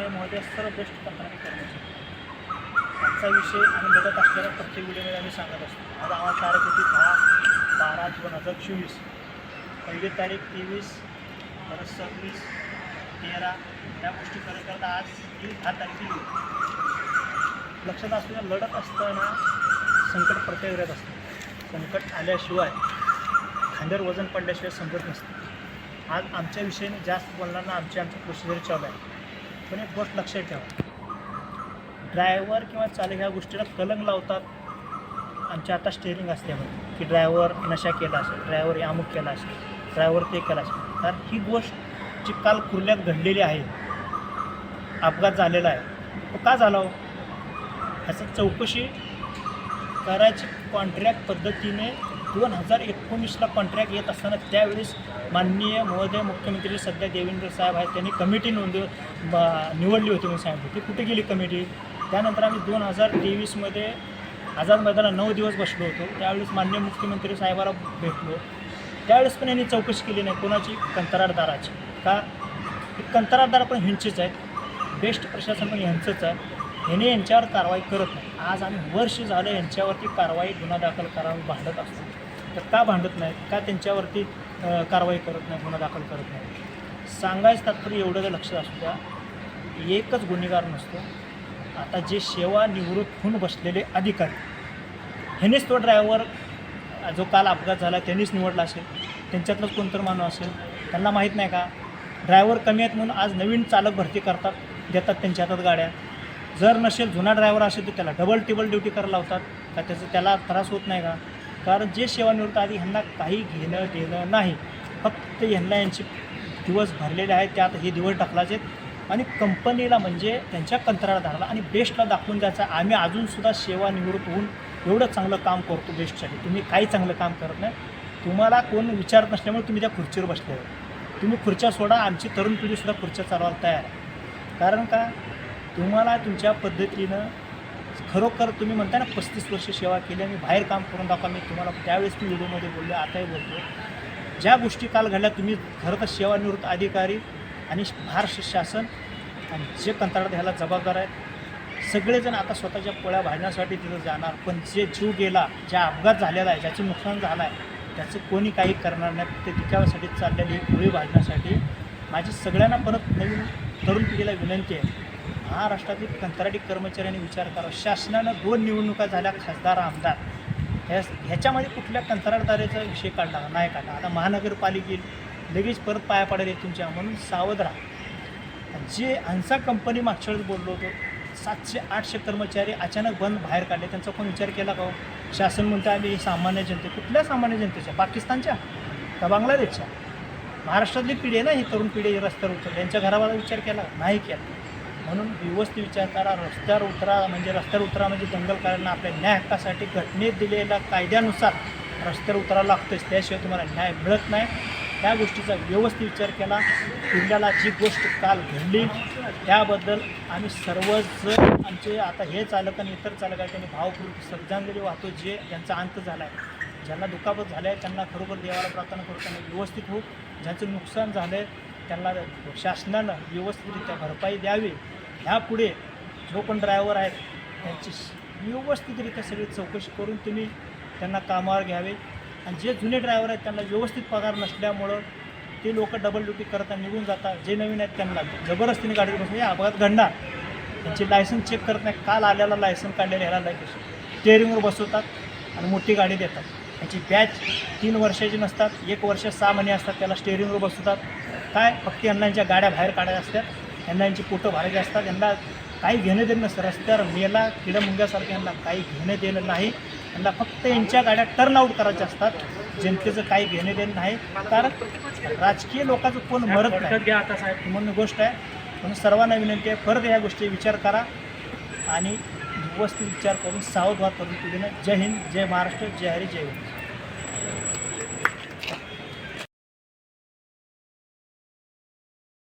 हे महोदय सर्व बेस्ट करण्याचे. आजचा विषय आम्ही बघत असलेल्या प्रत्येक व्हिडिओमध्ये आम्ही सांगत असतो. आज आम्हाला तारीख होती दहा बारा दोन हजार चोवीस. पहिली तारीख तेवीस परत सव्वीस तेरा. या गोष्टी करत करता आज ही दहा तारखेला लक्षात असू द्या लढत असताना संकट प्रत्येक वेळेत असतं. संकट आल्याशिवाय खांद्यावर वजन पडल्याशिवाय समजत नसतं. आज आमच्या विषयाने जास्त बोलणार ना आमची आमची प्रोसिजर चालू आहे. पण एक गोष्ट लक्षात ठेवा. ड्रायव्हर किंवा चालक ह्या गोष्टीला कलंग लावतात. आमच्या आता स्टेअरिंग असल्यामुळे की ड्रायव्हर नशा केला असेल ड्रायव्हर अमुक केला असेल ड्रायव्हर ते केला असेल. तर ही गोष्ट जी काल कुर्ल्यात घडलेली आहे अपघात झालेला आहे तो का झाला हो? ह्याचं चौकशी करायची कॉन्ट्रॅक्ट पद्धतीने दोन हजार एकोणीसला कॉन्ट्रॅक्ट येत असताना त्यावेळेस माननीय महोदय मुख्यमंत्री सध्या देवेंद्र साहेब आहेत. त्यांनी कमिटी नोंद निवडली होती म्हणून सांगितलं. ती कुठे गेली कमिटी त्यानंतर आम्ही दोन हजार तेवीसमध्ये आझाद मैदानात नऊ दिवस बसलो होतो. त्यावेळेस मान्य मुख्यमंत्री साहेबाला भेटलो. त्यावेळेस पण यांनी चौकशी केली नाही. कोणाची? कंत्राटदाराची. का? कंत्राटदार पण ह्यांचेच आहेत. बेस्ट प्रशासन पण ह्यांचंच आहे. ह्याने यांच्यावर कारवाई करत नाही. आज आम्ही वर्ष झालं यांच्यावरती कारवाई गुन्हा दाखल करावी भांडत असतो. तर का भांडत नाहीत का त्यांच्यावरती कारवाई करत नाही गुन्हा दाखल करत नाही? सांगायचं तात्पर्य एवढं लक्ष असू द्या एकच गुन्हेगार नसतो. आता जे सेवा निवृत्त होऊन बसलेले अधिकारी ह्यानेच तो ड्रायव्हर जो काल अपघात झाला त्यांनीच निवडला असेल. त्यांच्यातलंच कोणतं माणूस असेल. त्यांना माहीत नाही का? ड्रायव्हर कमी आहेत म्हणून आज नवीन चालक भरती करतात देतात त्यांच्या हातात गाड्या. जर नसेल जुना ड्रायव्हर असेल तर त्याला डबल टिबल ड्युटी करायला लावतात. का त्याचं त्याला त्रास होत नाही का? कारण जे सेवानिवृत्त आधी ह्यांना काही घेणं देणं नाही. फक्त ह्यांना यांचे दिवस भरलेले आहेत. त्यात हे दिवस टाकलाचे आणि कंपनीला म्हणजे त्यांच्या कंत्राटदाराला आणि बेस्टला दाखवून द्यायचं. आम्ही अजूनसुद्धा सेवानिवृत्त होऊन एवढं चांगलं काम करतो बेस्टसाठी तुम्ही काही चांगलं काम करत नाही. तुम्हाला कोण विचारत नसल्यामुळे तुम्ही त्या खुर्चीवर बसले तुम्ही खुर्च्या सोडा. आमची तरुण पिढीसुद्धा खुर्च्या चालवायला तयार आहे. कारण का? तुम्हाला तुमच्या पद्धतीनं खरोखर तुम्ही म्हणता ना पस्तीस वर्ष सेवा केली आणि बाहेर काम करून दाखवा. मी तुम्हाला त्यावेळेस मी व्हिडिओमध्ये बोललो आताही बोलतो. ज्या गोष्टी काल घडल्या तुम्ही खरं तर सेवानिवृत्त अधिकारी आणि महाराष्ट्र शासन आणि जे कंत्राट ह्याला जबाबदार आहेत. सगळेजण आता स्वतःच्या पोळ्या भाजण्यासाठी तिथं जाणार. पण जे जीव गेला ज्या अपघात झालेला आहे ज्याचं नुकसान झालं आहे त्याचं कोणी काही करणार नाही. ते तिच्यासाठी चाललेली ही पोळी भाजण्यासाठी. माझी सगळ्यांना परत नवीन तरुण पिढीला विनंती आहे महाराष्ट्रातील कंत्राटी कर्मचाऱ्यांनी विचार करावा शासनानं दोन निवडणुका झाल्या खासदार आमदार. ह्या ह्याच्यामध्ये कुठल्या कंत्राटदाराचा विषय काढला? नाही काढला. आता महानगरपालिकेत लगेच परत पाया पडायला तुमच्या म्हणून सावध राहा. जे अन्सा कंपनी मागच्या वेळेस बोललो होतो सातशे आठशे कर्मचारी अचानक बंद बाहेर काढले. त्यांचा कोण विचार केला का हो? शासन म्हणतं आम्ही सामान्य जनते. कुठल्या सामान्य जनतेच्या? पाकिस्तानच्या? का बांगलादेशच्या? महाराष्ट्रातली पिढी आहे ना ही तरुण पिढी रस्त्यावर उतरली. यांच्या घरावाला विचार केला? नाही केला. म्हणून व्यवस्थित विचार करा. रस्त्यावर उतरा म्हणजे रस्त्यावर उतरा म्हणजे दंगल आपल्या न्याय हक्कासाठी घटनेत दिलेल्या कायद्यानुसार रस्त्यावर उतरावं लागतंच. त्याशिवाय तुम्हाला न्याय मिळत नाही. त्या गोष्टीचा व्यवस्थित विचार केला. पिढ्याला जी गोष्ट काल घडली त्याबद्दल आम्ही सर्वच आमचे आता हे चालक आणि इतर चालक आहेत त्यांनी भावपूर्वक श्रद्धांजली वाहतो. जे ज्यांचा अंत झाला आहे ज्यांना दुखापत झालं आहे त्यांना खरोखर देवाला प्रार्थना करू त्यांना व्यवस्थित होऊ. ज्यांचं नुकसान झालं आहे त्यांना शासनानं व्यवस्थितरित्या भरपाई द्यावी. ह्यापुढे जो पण ड्रायव्हर आहेत त्यांची व्यवस्थितरित्या सगळी चौकशी करून तुम्ही त्यांना कामावर घ्यावे. आणि जे जुने ड्रायव्हर आहेत त्यांना व्यवस्थित पगार नसल्यामुळं ते लोक डबल ड्युटी करता निघून जातात. जे नवीन आहेत त्यांना जबरदस्तीने गाडी बसून हे अपघात घडणार. त्यांचे लायसन्स चेक करत नाही. काल आल्याला लायसन काढलेलं ह्याला लायसन स्टेअरिंगवर बसवतात आणि मोठी गाडी देतात. त्यांची बॅच तीन वर्षाची नसतात. एक वर्ष सहा महिने असतात त्याला स्टेअरिंगवर बसवतात. काय? फक्त यांना गाड्या बाहेर काढायच्या असतात यांना यांची पोटं भरायची असतात यांना काही घेणं देणं नसतं. रस्त्यावर मेला किडा मुंग्यासारखं यांना काही घेणं देणं नाही. यांना फक्त यांच्या गाड्या टर्न आऊट करायच्या असतात. जनतेचं काही घेणं देणं नाही. कारण राजकीय लोकांचं कोण मरत नाही. घ्या आता साहेब. म्हणून गोष्ट आहे. म्हणून सर्वांना विनंती आहे परत या गोष्टी विचार करा आणि व्यवस्थित विचार करून सावध व्हा तरुण पिढीनं जय हिंद जय महाराष्ट्र जय हरी जय हिंद